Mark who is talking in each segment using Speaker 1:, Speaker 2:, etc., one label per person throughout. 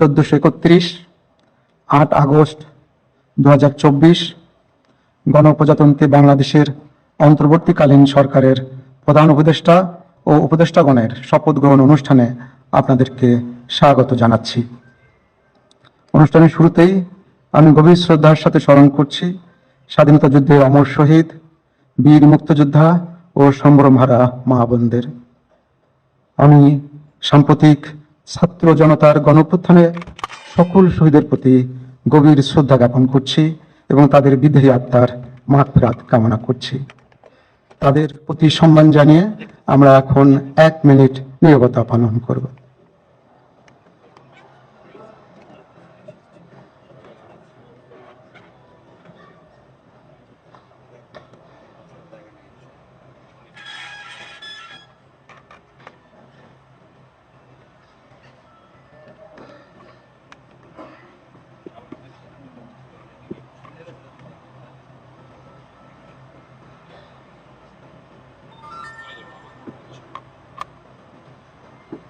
Speaker 1: চোদ্দশো একত্রিশ আট আগস্ট দু হাজার চব্বিশ গণপ্রজাতন্ত্রী বাংলাদেশের অন্তর্বর্তীকালীন সরকারের প্রধান উপদেষ্টা ও উপদেষ্টাগণের শপথ গ্রহণ অনুষ্ঠানে আপনাদেরকে স্বাগত জানাচ্ছি অনুষ্ঠানের শুরুতেই আমি গভীর শ্রদ্ধার সাথে স্মরণ করছি স্বাধীনতা যুদ্ধে অমর শহীদ বীর মুক্তযোদ্ধা ও সম্ভ্রমহারা মা বোনদের আমি সাম্প্রতিক ছাত্র জনতার গণপ্রথানে সকল শহীদের প্রতি গভীর শ্রদ্ধা জ্ঞাপন করছি এবং তাদের বিদেহী আত্মার মাত্রাত কামনা করছি তাদের প্রতি সম্মান জানিয়ে আমরা এখন এক মিনিট নিরবতা পালন করবো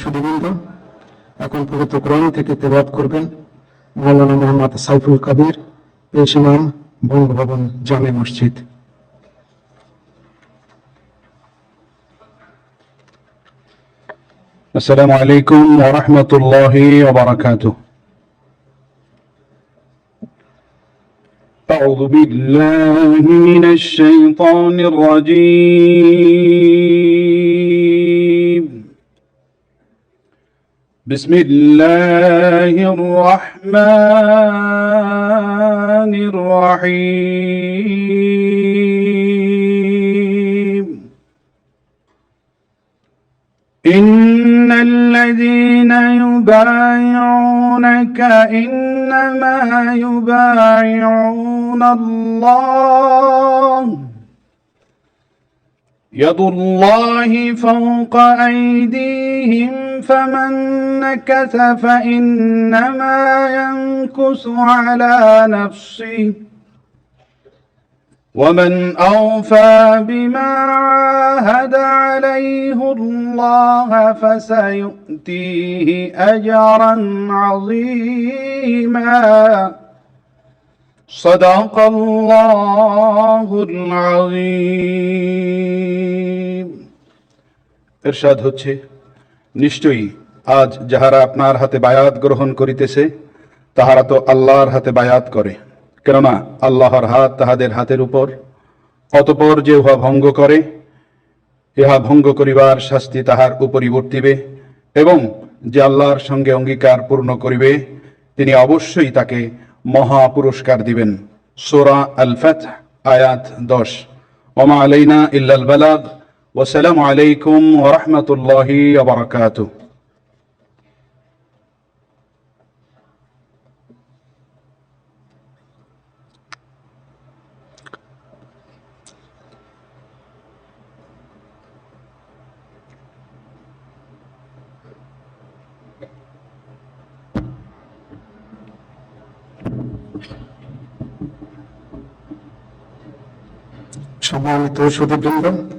Speaker 1: সম্মানিত সুদীবৃন্দ এখন পবিত্র কোরআন থেকে তেবাদ করবেন মৌলানা মোহাম্মদ সাইফুল কাবির পেশ ইমাম বঙ্গভবন জামে মসজিদ السلام عليكم ورحمة الله وبركاته
Speaker 2: أعوذ بالله من الشيطان الرجيم بسم الله الرحمن الرحيم إن الذين يبايعونك إنما يبايعون الله يد الله فوق أيديهم فمن نكث فإنما ينكث على نفسه ومن أوفى بما عاهد عليه الله فسيؤتيه أجرا عظيما صدق الله العظيم
Speaker 1: إرشاد হচ্ছে নিশ্চয়ই আজ যাহারা আপনার হাতে বায়াত গ্রহণ করিতেছে তাহারা তো আল্লাহর হাতে বায়াত করে কেননা আল্লাহর হাত তাহাদের হাতের উপর অতপর যে উহা ভঙ্গ করে ইহা ভঙ্গ করিবার শাস্তি তাহার উপরিবর্তিবে এবং যে আল্লাহর সঙ্গে অঙ্গীকার পূর্ণ করিবে তিনি অবশ্যই তাকে মহা পুরস্কার দিবেন সোরা আল ফ্যাথ আয়াত দশ ওমা আলাইনা ইল্লাল বালাদ والسلام عليكم ورحمة الله وبركاته সম্মানিত সুদীপবৃন্দ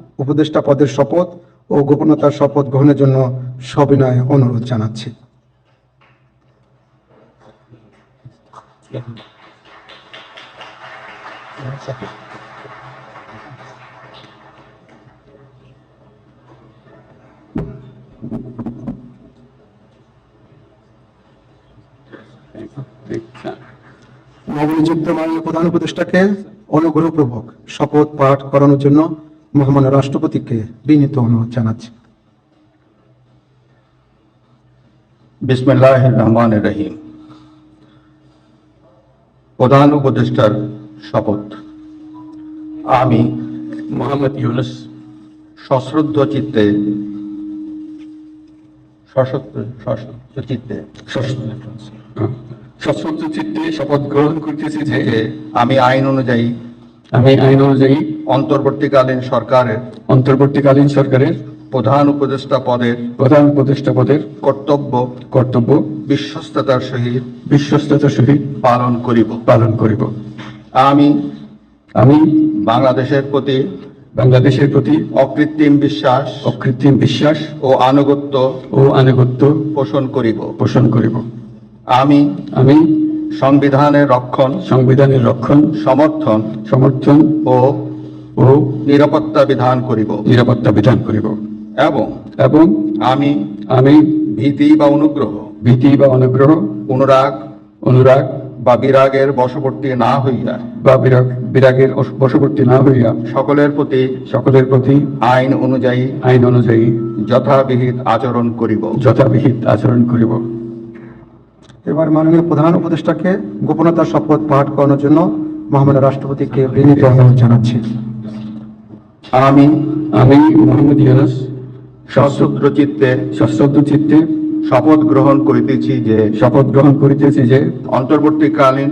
Speaker 1: উপদেষ্টা পদের শপথ ও গোপনতার শপথ গ্রহণের জন্য সবিনয় অনুরোধ জানাচ্ছি নবনিযুক্ত মাননীয় প্রধান উপদেষ্টাকে অনুগ্রহপূর্বক শপথ পাঠ করানোর জন্য মহামান্য রাষ্ট্রপতিকে বিনীত অনুরোধ জানাচ্ছি
Speaker 3: বিসমুল্লাহ রহমান রহিম প্রধান উপদেষ্টার শপথ আমি মোহাম্মদ ইউনুস সশ্রদ্ধ চিত্তে সশস্ত্র চিত্তে সশ্রদ্ধ চিত্তে শপথ গ্রহণ করতেছি যে আমি আইন অনুযায়ী আমি আইন অনুযায়ী অন্তর্বর্তীকালীন সরকারের অন্তর্বর্তীকালীন সরকারের প্রধান উপদেষ্টা পদের প্রধান উপদেষ্টা পদের কর্তব্য কর্তব্য বিশ্বস্ততার সহিত বিশ্বস্ততার সহিত পালন করিব পালন করিব আমি আমি বাংলাদেশের প্রতি বাংলাদেশের প্রতি অকৃত্রিম বিশ্বাস অকৃত্রিম বিশ্বাস ও আনুগত্য ও আনুগত্য পোষণ করিব পোষণ করিব আমি আমি সংবিধানের রক্ষণ সংবিধানের রক্ষণ সমর্থন সমর্থন ও ও নিরাপত্তা বিধান করিব নিরাপত্তা বিধান করিব এবং এবং আমি আমি ভীতি বা অনুগ্রহ ভীতি বা অনুগ্রহ অনুরাগ অনুরাগ বা বিরাগের বশবর্তী না হইয়া বা বিরাগ বিরাগের বশবর্তী না হইয়া সকলের প্রতি সকলের প্রতি আইন অনুযায়ী আইন অনুযায়ী যথাবিহিত আচরণ করিব যথাবিহিত আচরণ করিব
Speaker 1: এবার মাননীয় প্রধান উপদেষ্টাকে গোপনতার শপথ পাঠ করানোর জন্য মহামান্য রাষ্ট্রপতিকে বিনীত অনুরোধ জানাচ্ছি
Speaker 3: আমি আমি মোহাম্মদ ইয়ারাস সশ্রদ্র চিত্তে সশ্রদ্র চিত্তে শপথ গ্রহণ করিতেছি যে শপথ গ্রহণ করিতেছি যে অন্তর্বর্তীকালীন